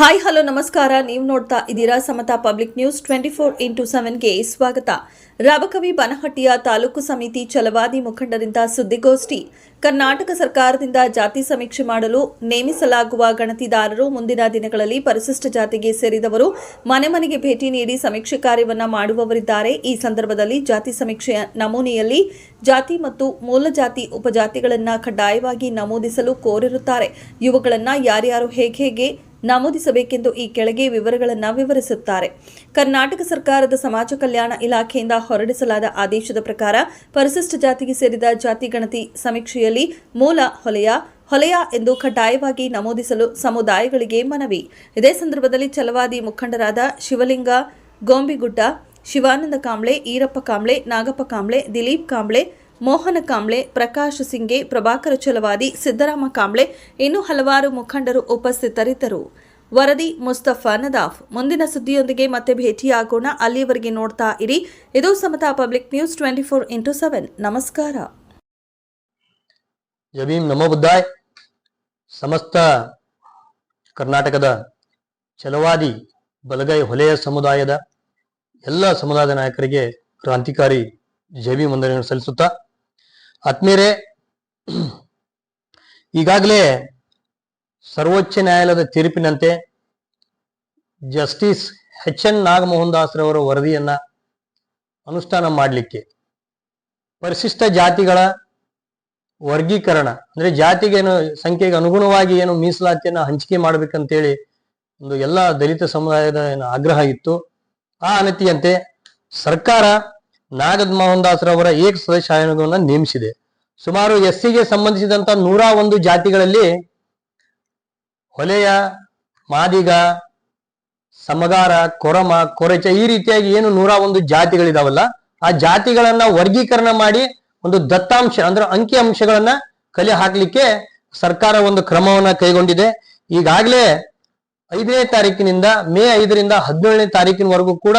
Hi hello ನಮಸ್ಕಾರ. ನೀವು ನೋಡ್ತಾ ಇದ್ದೀರಾ Samata public news twenty four into ಸೆವೆನ್ಗೆ ಸ್ವಾಗತ. ರಾಬಕವಿ ಬನಹಟ್ಟಿಯ ತಾಲೂಕು ಸಮಿತಿ ಛಲವಾದಿ ಮುಖಂಡರಿಂದ ಸುದ್ದಿಗೋಷ್ಠಿ. ಕರ್ನಾಟಕ ಸರ್ಕಾರದಿಂದ ಜಾತಿ ಸಮೀಕ್ಷೆ ಮಾಡಲು ನೇಮಿಸಲಾಗುವ ಗಣತಿದಾರರು ಮುಂದಿನ ದಿನಗಳಲ್ಲಿ ಪರಿಶಿಷ್ಟ ಜಾತಿಗೆ ಸೇರಿದವರು ಮನೆ ಮನೆಗೆ ಭೇಟಿ ನೀಡಿ ಸಮೀಕ್ಷೆ ಕಾರ್ಯವನ್ನು ಮಾಡುವವರಿದ್ದಾರೆ. ಈ ಸಂದರ್ಭದಲ್ಲಿ ಜಾತಿ ಸಮೀಕ್ಷೆಯ ನಮೂನೆಯಲ್ಲಿ ಜಾತಿ ಮತ್ತು ಮೂಲ ಜಾತಿ ಉಪಜಾತಿಗಳನ್ನು ಕಡ್ಡಾಯವಾಗಿ ನಮೂದಿಸಲು ಕೋರಿರುತ್ತಾರೆ. ಇವುಗಳನ್ನು ಯಾರ್ಯಾರು ಹೇಗೆ ಹೇಗೆ ನಮೂದಿಸಬೇಕೆಂದು ಈ ಕೆಳಗೆ ವಿವರಗಳನ್ನು ವಿವರಿಸುತ್ತಾರೆ. ಕರ್ನಾಟಕ ಸರ್ಕಾರದ ಸಮಾಜ ಕಲ್ಯಾಣ ಇಲಾಖೆಯಿಂದ ಹೊರಡಿಸಲಾದ ಆದೇಶದ ಪ್ರಕಾರ ಪರಿಶಿಷ್ಟ ಜಾತಿಗೆ ಸೇರಿದ ಜಾತಿ ಗಣತಿ ಸಮೀಕ್ಷೆಯಲ್ಲಿ ಮೂಲ ಹೊಲೆಯ ಹೊಲೆಯ ಎಂದು ಕಡ್ಡಾಯವಾಗಿ ನಮೂದಿಸಲು ಸಮುದಾಯಗಳಿಗೆ ಮನವಿ. ಇದೇ ಸಂದರ್ಭದಲ್ಲಿ ಛಲವಾದಿ ಮುಖಂಡರಾದ ಶಿವಲಿಂಗ, ಗೋಂಬಿಗುಡ್ಡ, ಶಿವಾನಂದ ಕಾಂಬ್ಳೆ, ಈರಪ್ಪ ಕಾಂಬ್ಳೆ, ನಾಗಪ್ಪ ಕಾಂಬ್ಳೆ, ದಿಲೀಪ್ ಕಾಂಬ್ಳೆ ಮೋಹನ ಕಾಂಬ್ಳೆ, ಪ್ರಕಾಶ್ ಸಿಂಗೆ, ಪ್ರಭಾಕರ ಚಲವಾದಿ ಸಿದ್ದರಾಮ ಕಾಂಬ್ಳೆ, ಇನ್ನೂ ಹಲವಾರು ಮುಖಂಡರು ಉಪಸ್ಥಿತರಿದ್ದರು. ವರದಿ, ಮುಸ್ತಫಾ ನದಾಫ್. ಮುಂದಿನ ಸುದ್ದಿಯೊಂದಿಗೆ ಮತ್ತೆ ಭೇಟಿಯಾಗೋಣ. ಅಲ್ಲಿಯವರೆಗೆ ನೋಡ್ತಾ ಇರಿ. ಇದು Samata public news twenty four into seven. ನಮಸ್ಕಾರ. ಸಮಸ್ತ ಕರ್ನಾಟಕದ ಛಲವಾದಿ ಬಲಗೈ ಹೊಲೆಯ ಸಮುದಾಯದ ಎಲ್ಲ ಸಮುದಾಯದ ನಾಯಕರಿಗೆ ಕ್ರಾಂತಿಕಾರಿ ಜಬಿ ಮಂದಿರ ಸಲ್ಲಿಸುತ್ತಾ ಆತ್ಮೀಯರೇ ಈಗಾಗಲೇ ಸರ್ವೋಚ್ಚ ನ್ಯಾಯಾಲಯದ ತೀರ್ಪಿನಂತೆ ಜಸ್ಟಿಸ್ ಎಚ್ ಎನ್ ನಾಗಮೋಹನ್ ದಾಸ್ರವರ ವರದಿಯನ್ನ ಅನುಷ್ಠಾನ ಮಾಡಲಿಕ್ಕೆ ಪರಿಶಿಷ್ಟ ಜಾತಿಗಳ ವರ್ಗೀಕರಣ, ಅಂದ್ರೆ ಜಾತಿಗೆ ಏನು ಸಂಖ್ಯೆಗೆ ಅನುಗುಣವಾಗಿ ಏನು ಮೀಸಲಾತಿಯನ್ನ ಹಂಚಿಕೆ ಮಾಡ್ಬೇಕಂತೇಳಿ ಒಂದು ಎಲ್ಲ ದಲಿತ ಸಮುದಾಯದ ಏನು ಆಗ್ರಹ ಇತ್ತು. ಆ ಅನತಿಯಂತೆ ಸರ್ಕಾರ ನಾಗದ್ ಮೋಹನ್ ದಾಸ್ರವರ ಏಕ ಸದಸ್ಯ ಆಯೋಗವನ್ನು ನೇಮಿಸಿದೆ. ಸುಮಾರು ಎಸ್ಗೆ ಸಂಬಂಧಿಸಿದಂತ ನೂರ ಒಂದು ಜಾತಿಗಳಲ್ಲಿ ಹೊಲೆಯ, ಮಾದಿಗ, ಸಮಗಾರ, ಕೊರಮ, ಕೊರಚ ಈ ರೀತಿಯಾಗಿ ಏನು ನೂರ ಒಂದು ಜಾತಿಗಳಿದಾವಲ್ಲ, ಆ ಜಾತಿಗಳನ್ನ ವರ್ಗೀಕರಣ ಮಾಡಿ ಒಂದು ದತ್ತಾಂಶ ಅಂದ್ರೆ ಅಂಕಿ ಅಂಶಗಳನ್ನ ಕಲೆ ಹಾಕ್ಲಿಕ್ಕೆ ಸರ್ಕಾರ ಒಂದು ಕ್ರಮವನ್ನ ಕೈಗೊಂಡಿದೆ. ಈಗಾಗಲೇ ಐದನೇ ತಾರೀಕಿನಿಂದ, ಮೇ ಐದರಿಂದ ಹದಿನೇಳನೇ ತಾರೀಕಿನವರೆಗೂ ಕೂಡ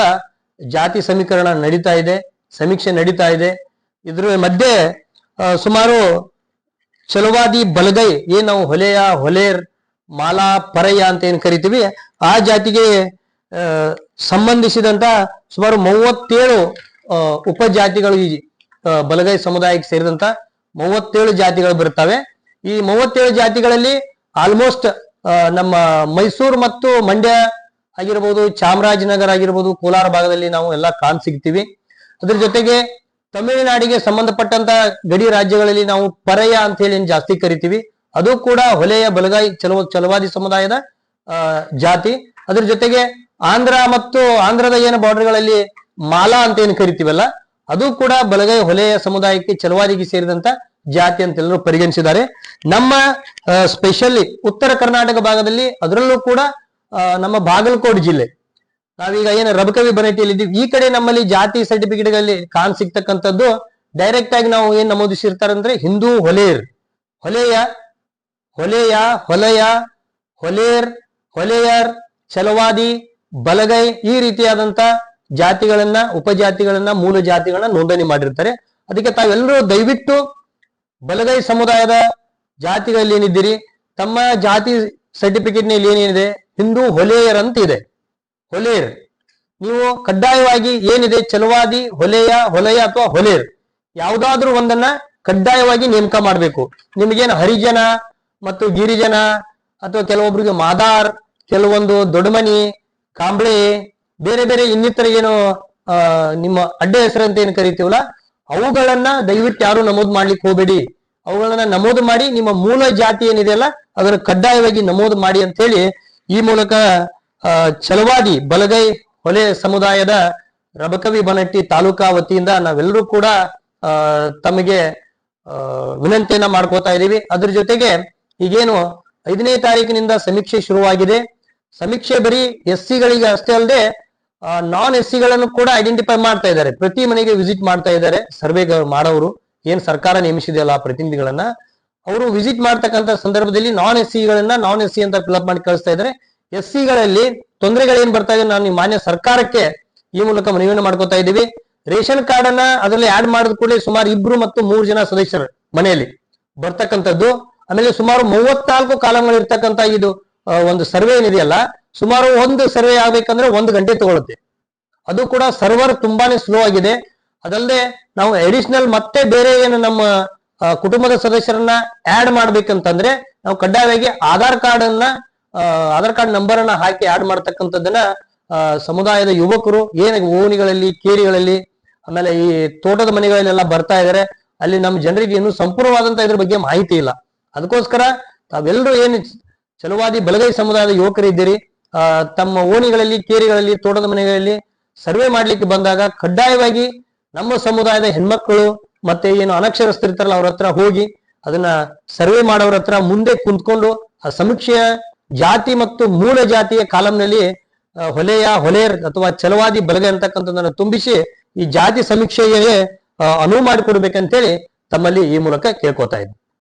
ಜಾತಿ ಸಮೀಕರಣ ನಡೀತಾ ಇದೆ. ಸಮೀಕ್ಷೆ ನಡೀತಾ ಇದೆ. ಇದ್ರ ಮಧ್ಯೆ ಸುಮಾರು ಚಲುವಾದಿ ಬಲಗೈ ಏನ್ ನಾವು ಹೊಲೆಯ ಹೊಲೇರ್ ಮಾಲಾ ಪರಯ್ಯ ಅಂತ ಏನ್ ಕರಿತೀವಿ, ಆ ಜಾತಿಗೆ ಸಂಬಂಧಿಸಿದಂತ ಸುಮಾರು ಮೂವತ್ತೇಳು ಉಪಜಾತಿಗಳು ಈ ಬಲಗೈ ಸಮುದಾಯಕ್ಕೆ ಸೇರಿದಂತ ಮೂವತ್ತೇಳು ಜಾತಿಗಳು ಬರುತ್ತವೆ. ಈ ಮೂವತ್ತೇಳು ಜಾತಿಗಳಲ್ಲಿ ಆಲ್ಮೋಸ್ಟ್ ನಮ್ಮ ಮೈಸೂರು ಮತ್ತು ಮಂಡ್ಯ ಆಗಿರ್ಬೋದು, ಚಾಮರಾಜನಗರ ಆಗಿರ್ಬೋದು, ಕೋಲಾರ ಭಾಗದಲ್ಲಿ ನಾವು ಎಲ್ಲ ಕಾಣ್ ಸಿಗ್ತೀವಿ ಅದ್ರ ಜೊತೆಗೆ ತಮಿಳುನಾಡಿಗೆ ಸಂಬಂಧಪಟ್ಟಂತ ಗಡಿ ರಾಜ್ಯಗಳಲ್ಲಿ ನಾವು ಪರಯ ಅಂತ ಹೇಳಿ ಜಾಸ್ತಿ ಕರಿತೀವಿ. ಅದು ಕೂಡ ಹೊಲೆಯ ಬಲಗಾಯಿ ಚಲವ ಚಲವಾದಿ ಸಮುದಾಯದ ಜಾತಿ. ಅದ್ರ ಜೊತೆಗೆ ಆಂಧ್ರ ಮತ್ತು ಆಂಧ್ರದ ಏನು ಬಾರ್ಡರ್ಗಳಲ್ಲಿ ಮಾಲಾ ಅಂತ ಏನು ಕರಿತೀವಲ್ಲ, ಅದು ಕೂಡ ಬಲಗೈ ಹೊಲೆಯ ಸಮುದಾಯಕ್ಕೆ ಚಲವಾದಿಗೆ ಸೇರಿದಂತ ಜಾತಿ ಅಂತ ಎಲ್ಲರೂ ಪರಿಗಣಿಸಿದ್ದಾರೆ. ನಮ್ಮ ಸ್ಪೆಷಲಿ ಉತ್ತರ ಕರ್ನಾಟಕ ಭಾಗದಲ್ಲಿ ಅದರಲ್ಲೂ ಕೂಡ ನಮ್ಮ ಬಾಗಲಕೋಟೆ ಜಿಲ್ಲೆ ನಾವೀಗ ಏನು ರಬಕವಿ ಬನಟಿಯಲ್ಲಿ ಇದ್ದೀವಿ. ಈ ಕಡೆ ನಮ್ಮಲ್ಲಿ ಜಾತಿ ಸರ್ಟಿಫಿಕೇಟ್ಗಳಲ್ಲಿ ಕಾಣ್ ಸಿಗ್ತಕ್ಕಂಥದ್ದು ಡೈರೆಕ್ಟ್ ಆಗಿ ನಾವು ಏನ್ ನಮೂದಿಸಿರ್ತಾರಂದ್ರೆ ಹಿಂದೂ ಹೊಲೇರ್. ಹೊಲೆಯ ಹೊಲೆಯ ಹೊಲೆಯ, ಹೊಲೇರ್, ಹೊಲೆಯರ್, ಛಲವಾದಿ, ಬಲಗೈ ಈ ರೀತಿಯಾದಂತ ಜಾತಿಗಳನ್ನ, ಉಪಜಾತಿಗಳನ್ನ, ಮೂಲ ಜಾತಿಗಳನ್ನ ನೋಂದಣಿ ಮಾಡಿರ್ತಾರೆ. ಅದಕ್ಕೆ ತಾವೆಲ್ಲರೂ ದಯವಿಟ್ಟು ಬಲಗೈ ಸಮುದಾಯದ ಜಾತಿಗಳಲ್ಲಿ ಏನಿದ್ದೀರಿ? ತಮ್ಮ ಜಾತಿ ಸರ್ಟಿಫಿಕೇಟ್ನಲ್ಲಿ ಏನೇನಿದೆ? ಹಿಂದೂ ಹೊಲೆಯರ್ ಅಂತ ಇದೆ. ಹೊಲೇರ್. ನೀವು ಕಡ್ಡಾಯವಾಗಿ ಏನಿದೆ? ಚಲವಾದಿ ಹೊಲೆಯ ಹೊಲೆಯ ಅಥವಾ ಹೊಲೇರ್. ಯಾವ್ದಾದ್ರೂ ಒಂದನ್ನ ಕಡ್ಡಾಯವಾಗಿ ನೇಮಕ ಮಾಡಬೇಕು. ನಿಮಗೇನು ಹರಿಜನ ಮತ್ತು ಗಿರಿಜನ ಅಥವಾ ಕೆಲವೊಬ್ರಿಗೆ ಮಾದಾರ್, ಕೆಲವೊಂದು ದೊಡ್ಡಮನಿ, ಕಾಂಬ್ಳೆ, ಬೇರೆ ಬೇರೆ ಇನ್ನಿತರ ಏನು ನಿಮ್ಮ ಅಡ್ಡ ಹೆಸರು ಅಂತ ಏನು ಕರಿತೀವಲ್ಲ, ಅವುಗಳನ್ನ ದಯವಿಟ್ಟು ಯಾರು ನಮೂದು ಮಾಡ್ಲಿಕ್ಕೆ ಹೋಗಬೇಡಿ. ಅವುಗಳನ್ನ ನಮೂದು ಮಾಡಿ ನಿಮ್ಮ ಮೂಲ ಜಾತಿ ಏನಿದೆಯಲ್ಲ, ಅದನ್ನು ಕಡ್ಡಾಯವಾಗಿ ನಮೂದು ಮಾಡಿ ಅಂತ ಹೇಳಿ ಈ ಮೂಲಕ ಆ, ಛಲವಾದಿ ಬಲಗೈ ಹೊಲೆ ಸಮುದಾಯದ ರಬಕವಿ ಬನಟ್ಟಿ ತಾಲೂಕಾ ವತಿಯಿಂದ ನಾವೆಲ್ಲರೂ ಕೂಡ ತಮಗೆ ವಿನಂತಿಯನ್ನ ಮಾಡ್ಕೋತಾ ಇದೀವಿ ಅದ್ರ ಜೊತೆಗೆ ಈಗೇನು ಐದನೇ ತಾರೀಕಿನಿಂದ ಸಮೀಕ್ಷೆ ಶುರುವಾಗಿದೆ. ಸಮೀಕ್ಷೆ ಬರೀ ಎಸ್ ಸಿಗಳಿಗೆ ಅಷ್ಟೇ ಅಲ್ಲದೆ ನಾನ್ ಎಸ್ ಸಿಗಳನ್ನು ಕೂಡ ಐಡೆಂಟಿಫೈ ಮಾಡ್ತಾ ಇದ್ದಾರೆ. ಪ್ರತಿ ಮನೆಗೆ ವಿಸಿಟ್ ಮಾಡ್ತಾ ಇದ್ದಾರೆ. ಸರ್ವೆ ಮಾಡೋರು ಏನ್ ಸರ್ಕಾರ ನೇಮಿಸಿದೆಯಲ್ಲ ಪ್ರತಿನಿಧಿಗಳನ್ನ. ಅವರು ವಿಸಿಟ್ ಮಾಡ್ತಕ್ಕಂತ ಸಂದರ್ಭದಲ್ಲಿ ನಾನ್ ಎಸ್ ಸಿಗಳನ್ನ ನಾನ್ ಎಸ್ ಸಿ ಅಂತ ಫಿಲ್ಅಪ್ ಮಾಡಿ ಕಳಿಸ್ತಾ ಇದ್ದಾರೆ. ಎಸ್ ಸಿಗಳಲ್ಲಿ ತೊಂದರೆಗಳೇನ್ ಬರ್ತಾ ಇದೆ ನಾನು ಮಾನ್ಯ ಸರ್ಕಾರಕ್ಕೆ ಈ ಮೂಲಕ ಮನವಿಯನ್ನು ಮಾಡ್ಕೋತಾ ಇದ್ದೀವಿ. ರೇಷನ್ ಕಾರ್ಡ್ ಅನ್ನ ಅದರಲ್ಲಿ ಆಡ್ ಮಾಡಿದ ಕೂಡಲೇ ಸುಮಾರು ಇಬ್ರು ಮತ್ತು ಮೂರು ಜನ ಸದಸ್ಯರು ಮನೆಯಲ್ಲಿ ಬರ್ತಕ್ಕಂಥದ್ದು. ಆಮೇಲೆ ಸುಮಾರು ಮೂವತ್ನಾಲ್ಕು ಕಾಲಂಗಳು ಇರ್ತಕ್ಕಂತ ಇದು ಒಂದು ಸರ್ವೆ ಏನಿದೆಯಲ್ಲ, ಸುಮಾರು ಒಂದು ಸರ್ವೆ ಆಗ್ಬೇಕಂದ್ರೆ ಒಂದು ಗಂಟೆ ತಗೊಳುತ್ತೆ. ಅದು ಕೂಡ ಸರ್ವರ್ ತುಂಬಾನೇ ಸ್ಲೋ ಆಗಿದೆ. ಅದಲ್ಲದೆ ನಾವು ಅಡಿಷನಲ್ ಮತ್ತೆ ಬೇರೆ ಏನು ನಮ್ಮ ಕುಟುಂಬದ ಸದಸ್ಯರನ್ನ ಆಡ್ ಮಾಡ್ಬೇಕಂತಂದ್ರೆ ನಾವು ಕಡ್ಡಾಯವಾಗಿ ಆಧಾರ್ ಕಾರ್ಡ್ ಅನ್ನ ಆಧಾರ್ ಕಾರ್ಡ್ ನಂಬರ್ ಅನ್ನ ಹಾಕಿ ಆಡ್ ಮಾಡ್ತಕ್ಕಂಥದ್ದನ್ನ ಸಮುದಾಯದ ಯುವಕರು, ಏನು ಓಣಿಗಳಲ್ಲಿ, ಕೇರಿಗಳಲ್ಲಿ, ಆಮೇಲೆ ಈ ತೋಟದ ಮನೆಗಳಲ್ಲೆಲ್ಲ ಬರ್ತಾ ಇದಾರೆ, ಅಲ್ಲಿ ನಮ್ಮ ಜನರಿಗೆ ಇನ್ನೂ ಸಂಪೂರ್ಣವಾದಂತ ಇದ್ರ ಬಗ್ಗೆ ಮಾಹಿತಿ ಇಲ್ಲ. ಅದಕ್ಕೋಸ್ಕರ ತಾವೆಲ್ಲರೂ ಏನು ಚಲುವಾದಿ ಬಲಗೈ ಸಮುದಾಯದ ಯುವಕರಿದ್ದೀರಿ ತಮ್ಮ ಓಣಿಗಳಲ್ಲಿ, ಕೇರಿಗಳಲ್ಲಿ, ತೋಟದ ಮನೆಗಳಲ್ಲಿ ಸರ್ವೆ ಮಾಡ್ಲಿಕ್ಕೆ ಬಂದಾಗ ಕಡ್ಡಾಯವಾಗಿ ನಮ್ಮ ಸಮುದಾಯದ ಹೆಣ್ಮಕ್ಳು ಮತ್ತೆ ಏನು ಅನಕ್ಷರಸ್ಥರಿರ್ತಾರಲ್ಲ ಅವ್ರ ಹತ್ರ ಹೋಗಿ ಅದನ್ನ ಸರ್ವೆ ಮಾಡೋರ ಹತ್ರ ಮುಂದೆ ಕುಂತ್ಕೊಂಡು ಆ ಸಮೀಕ್ಷೆಯ ಜಾತಿ ಮತ್ತು ಮೂಲ ಜಾತಿಯ ಕಾಲಂನಲ್ಲಿ ಹೊಲೆಯ ಹೊಲೆಯರ್ ಅಥವಾ ಛಲವಾದಿ ಬಲಗ ಅಂತಕ್ಕಂಥದ್ದನ್ನು ತುಂಬಿಸಿ ಈ ಜಾತಿ ಸಮೀಕ್ಷೆಗೆ ಅನುವು ಮಾಡಿಕೊಡ್ಬೇಕಂತೇಳಿ ತಮ್ಮಲ್ಲಿ ಈ ಮೂಲಕ ಕೇಳ್ಕೊತಾ ಇದ್ದೀನಿ